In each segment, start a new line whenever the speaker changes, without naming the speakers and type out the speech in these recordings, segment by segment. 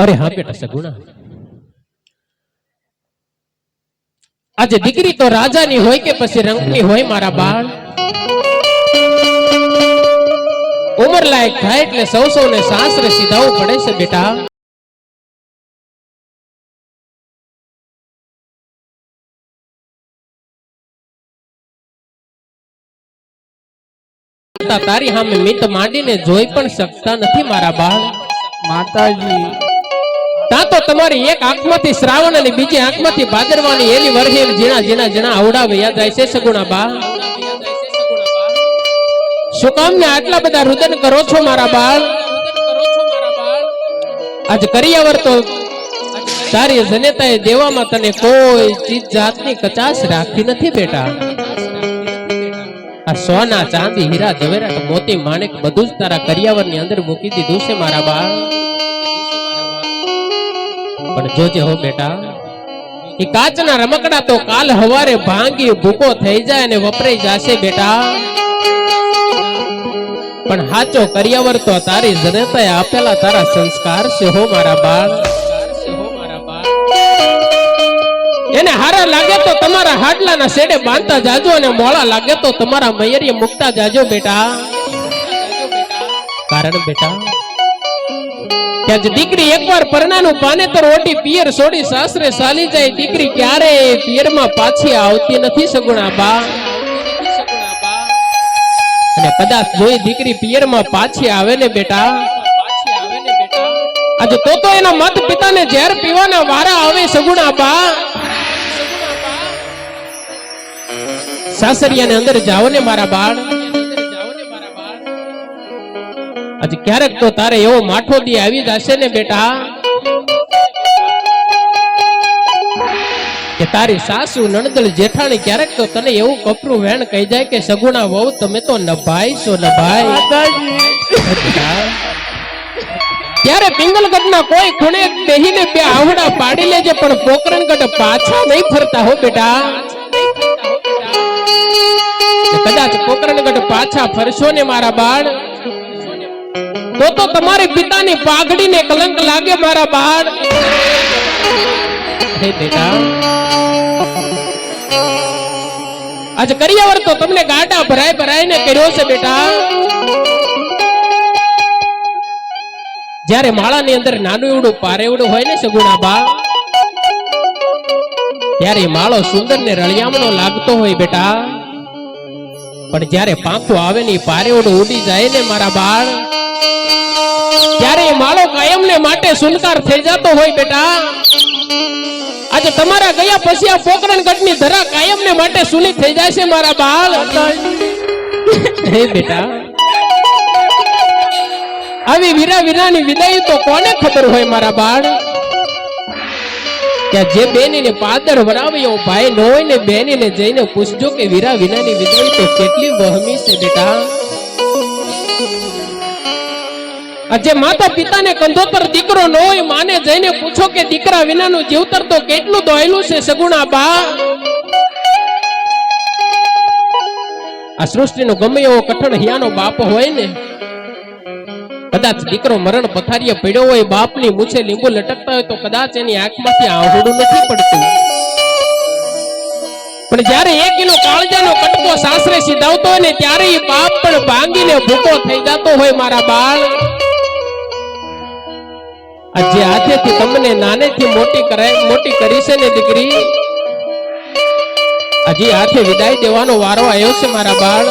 અરે હા બેટા, સગુણા. આજે દીકરી તો રાજાની હોય કે પછી રંગની હોય મારા બાળ? ઉમર લાયક થાય એટલે સૌ સૌને સાસરે સીધાવું પડે છે બેટા. તારી સામે મિત માંડીને જોઈ પણ શકતા નથી મારા બાળ.
માતાજી
તા તો તમારી એક આંખમાંથી શ્રાવણ અને બીજી આંખમાંથી ભાદરવાની એની વરહે જીણા જીણા જીણા આવડાવે. યાદ છે સગુણા બા? શું કામ ને આટલા બધા રુદન કરો છો મારા બાળ? આજ કરિયાવર તો તારી જનેતાએ દેવામાં તને કોઈ ચીજ જાતની કચાશ રાખી નથી બેટા. આ સોના, ચાંદી, હીરા જવેરાટ મોતી, માણેક બધું જ તારા કરિયાવરની અંદર મૂકી દીધું છે મારા બાળ. પણ જોજે હો બેટા. એ કાચના રમકડા તો કાલ હવારે ભાંગી ભૂકો થઈ જાય અને વપરાઈ જશે બેટા. પણ હાચો કરિયાવર તો તારી જનતાએ આપેલા તારા સંસ્કાર છે હો મારા બાળ. એને હારા લાગે તો તમારા હાડલાના શેડે બાંધતા જાજો અને મોળા લાગે તો તમારા મયરીએ મૂકતા જાજો બેટા. કારણ બેટા કે દીકરી એકવાર પરણાનું પાનેતર ઓટી પિયર છોડી સાસરે સાલી જાય. દીકરી ક્યારે પિયરમાં પાછી આવતી નથી સગુણા બા અને કદાચ જોઈ દીકરી પિયરમાં પાછી આવે ને બેટા? આજે તો તો એના મત પિતાને ઝેર પીવાના વારા આવે સગુણા બા સાસરિયાને અંદર જાઓ ને મારા બાળ. આજે ક્યારેક તો તારે એવો માઠો દી આવી જશે ને બેટા. કે તારી સાસુ નણદલ જેઠાણી ક્યારેક તો તને એવું કપરું વેણ કહી જાય કે સગુણા વહુ તમે તો નભાઈ. છો નભાઈ ત્યારે પિંગલગઢના કોઈ ખૂણે બેહીને બે આવડા પાડી લેજે પણ પોકરણગઢ પાછા નહીં ફરતા હો બેટા. કદાચ પોકરણગઢ પાછા ફરશો ને મારા બાળ. તો તો તમારી પિતાની પાઘડીને કલંક લાગે મારા બાળ. હે બેટા. આજ કરિયાવર તો તમને ગાડા ભરાય ભરાઈને કર્યો છે બેટા. જ્યારે માળાની અંદર નાનું એવડું પારેવડું હોય ને સગુણા બા ત્યારે માળો સુંદર ને રળિયામણો લાગતો હોય બેટા. પણ જ્યારે પાંખું આવે ને પારેવડું ઉડી જાય ને મારા બાળ ત્યારે એ માળો ને માટે સુનકાર થઈ જતો હોય બેટા, આજે તમારા ગયા પછી આ પોકરણ ગઢની ધરા કાયમ ને માટે સુની થઈ જાય છે મારા બાળ હે બેટા, આવી વીરા વીરાની વિદાય તો કોને ખબર હોય મારા બાળ? કે જે બેનીને પાદર વરાવ્યો ભાઈ ન હોય ને બેનીને જઈને પૂછજો કે વીરા વિનાની વિદાય તો કેટલી વહમી છે બેટા. આજે માતા પિતાને કંધોતર દીકરો ન હોય, માને જઈને પૂછો કે દીકરા વિનાનું જીવતર તો કેટલું દોયલું છે, સગુણા બા? આ સૃષ્ટિનો ગમે એવો કઠણ હિયાનો બાપ હોય ને, કદાચ દીકરો મરણ પથારીએ પડ્યો હોય, બાપની મૂછે લીંબુ લટકતા હોય તો કદાચ એની આંખમાંથી આહુડું નથી પડતું. પણ જ્યારે એક કિલો કાળજાનો કટકો સાસરે સીધાવતો હોય ને, ત્યારે એ બાપ પણ ભાંગીને ભૂકો થઈ જતો હોય, મારા બાળ. જે હાથેથી તમને નાનેથી મોટી કરાય, મોટી કરી છે ને દીકરી? હજી હાથે વિદાય દેવાનો વારો આવ્યો છે મારા બાળ.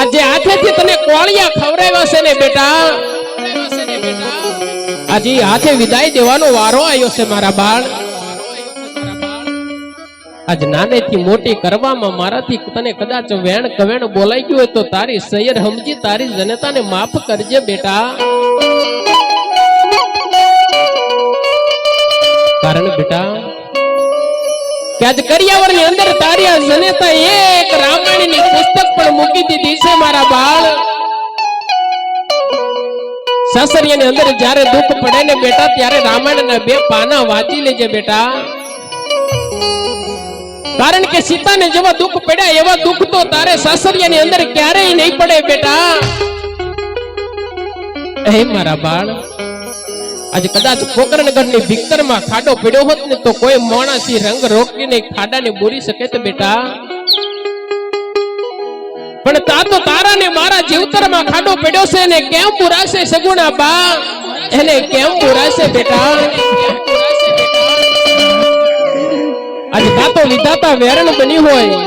આજે હાથેથી તને કોળિયા ખવડાવ્યો છે ને બેટા? આજે હાથે વિદાય દેવાનો વારો આવ્યો છે મારા બાળ. આજ નાનેથી મોટી કરવામાં મારાથી તને કદાચ વેણ કવેણ બોલાઈ ગયું હોય તો તારી સૈયર સમજી તારી જનતાને માફ કરજે બેટા. કારણ બેટા, કે આજ કરિયાવરની અંદર તારી આ જનતા એક રામાયણની પુસ્તક પણ મૂકી દીધી છે મારા બાળ. સાસરિયાની અંદર જ્યારે દુઃખ પડે ને બેટા, ત્યારે રામાયણ ના બે પાના વાંચી લેજે બેટા. કારણ કે સીતાને જેવા દુઃખ પડ્યા, એવા દુઃખ તો તારે સાસરિયા ની અંદર ક્યારેય નહીં પડે બેટા. હે મારા બાળ, આજે કદાચ પોકરણગઢની ભીતરમાં ખાડો પડ્યો હોત ને તો કોઈ માણસી રંગ રોકીને ખાડાને બોરી શકે તો બેટા. પણ તા તો તારાને મારા જીવતરમાં ખાડો પડ્યો છે ને કેમ બુરાશે સગુણા બા? એને કેમ બુરાશે બેટા? આજે કાં તો વિધાતા વેરણ બની હોય.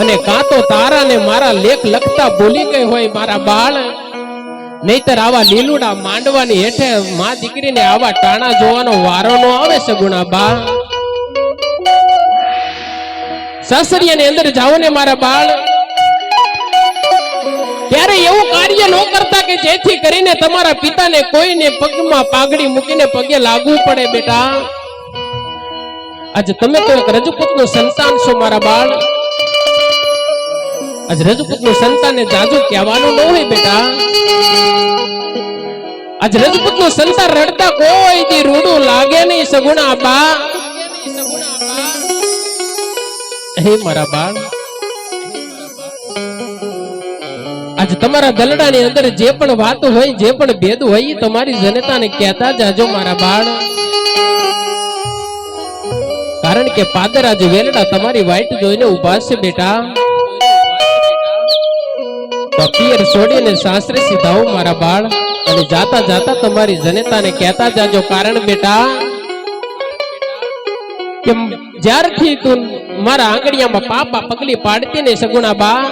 અને કાં તો તારા ને મારા લેખ લખતા ભૂલી ગઈ હોય મારા બાળ. નહીતર આવા લીલુડા માંડવાની હેઠે મા દીકરીને આવા ટાણા જોવાનો વારો નો આવે સગુણા બા સાસરિયાની અંદર જાઓ ને મારા બાળ. ત્યારે એવું કાર્ય ન કરતા કે જેથી કરીને તમારા પિતાને કોઈને પગમાં પાઘડી મૂકીને પગે લાગવું પડે બેટા. આજે તમે તો એક રજપૂતનું સંતાન છો, મારા બાળ? આજ રજપૂતનું સંતાનને જાજુ કહેવાનું ન હોય બેટા. આજ રજપૂતનું સંતાન રડતા કોઈ દી રૂડું લાગે નહીં, સગુણા બા હે મારા બાળ, આજ તમારા દલડાની અંદર જે પણ વાત હોય, જે પણ ભેદ હોય તમારી જનતાને કહેતા જાજો, મારા બાળ. કારણ કે પાદર આજે વેલડા તમારી વાઈટ જોઈને ઊભા છે બેટા. તો પિયર છોડીને સાસરે સીધાઓ મારા બાળ. અને જાતા જાતા તમારી જનતાને કહેતા જાજો કારણ બેટા, કે જ્યારથી તું મારા આંગળીયામાં પાપા પગલી પાડતી ને સગુણા બા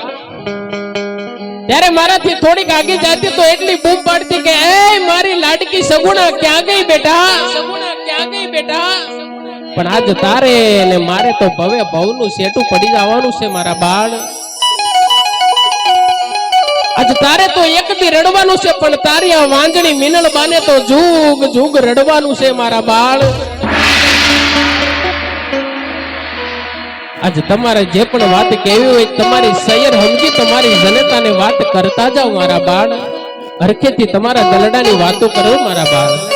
ત્યારે મારાથી થોડીક આગી જાતી તો એટલી બૂમ પાડતી કે, એ મારી લાડકી સગુણા ક્યાં ગઈ બેટા સગુણા ક્યાં ગઈ બેટા? પણ આજ તારે ને મારે તો ભવે ભવનું સેટું પડી જવાનું છે મારા બાળ. આજ તારે તો એક દી રડવાનું છે, પણ તારી આ વાંજણી મિનલ બાને તો જુગ જુગ રડવાનું છે મારા બાળ. આજ તમારે જે પણ વાત કેવી હોય, તમારી સૈયર સમજી તમારી જનતાને વાત કરતા જાઓ મારા બાળ. હરખેથી તમારા દલડાની વાતો કરો મારા બાળ.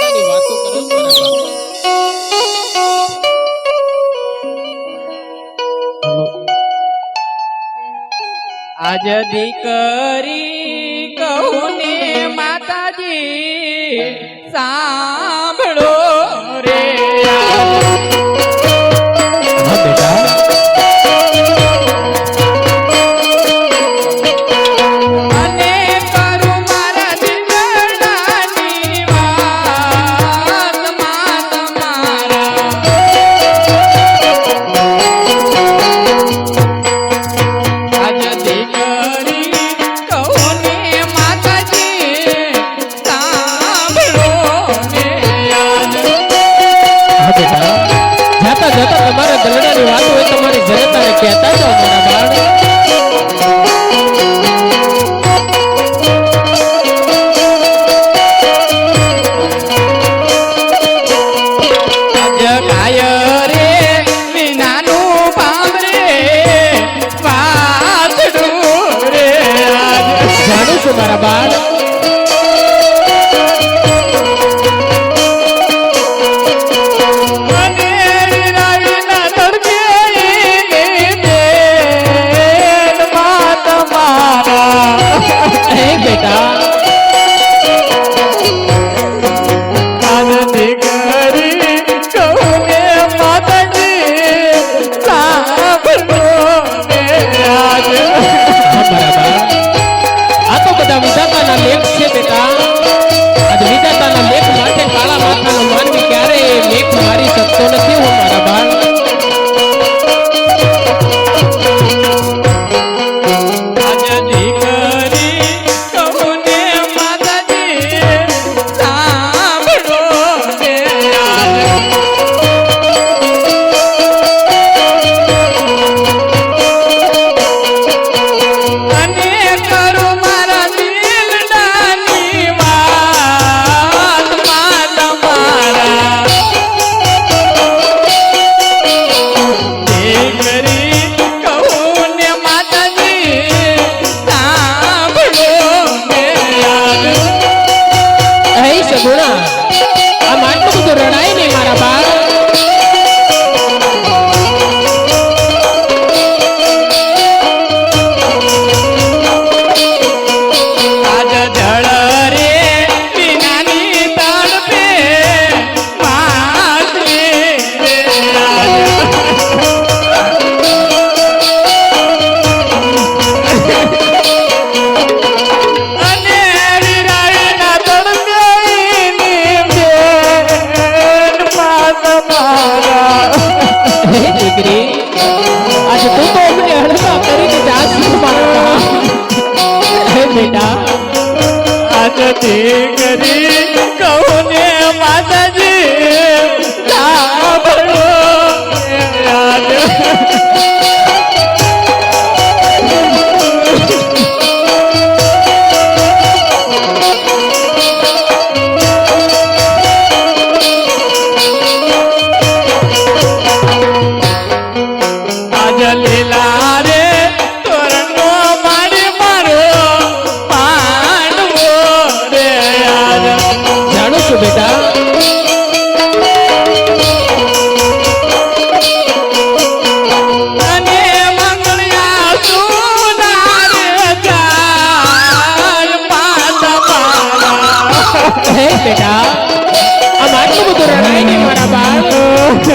આજ દીકરી કહું ને માતાજી સાંભળો.
Marisa.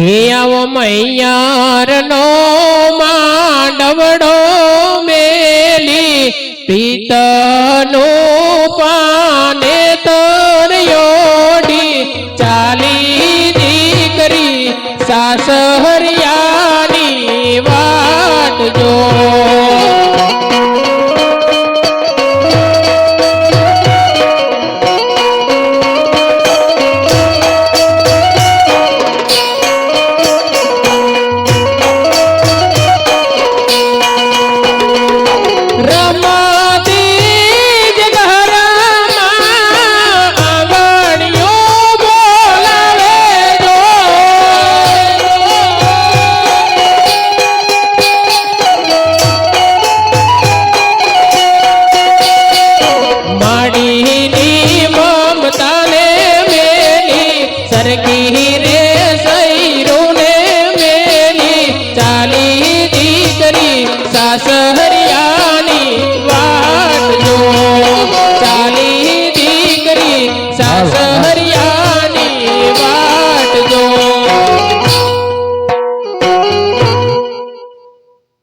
એ આવો મૈયાર નો માંડવડો મેલી પિતનો પાને તરયોડી ચાલી દીકરી સાસ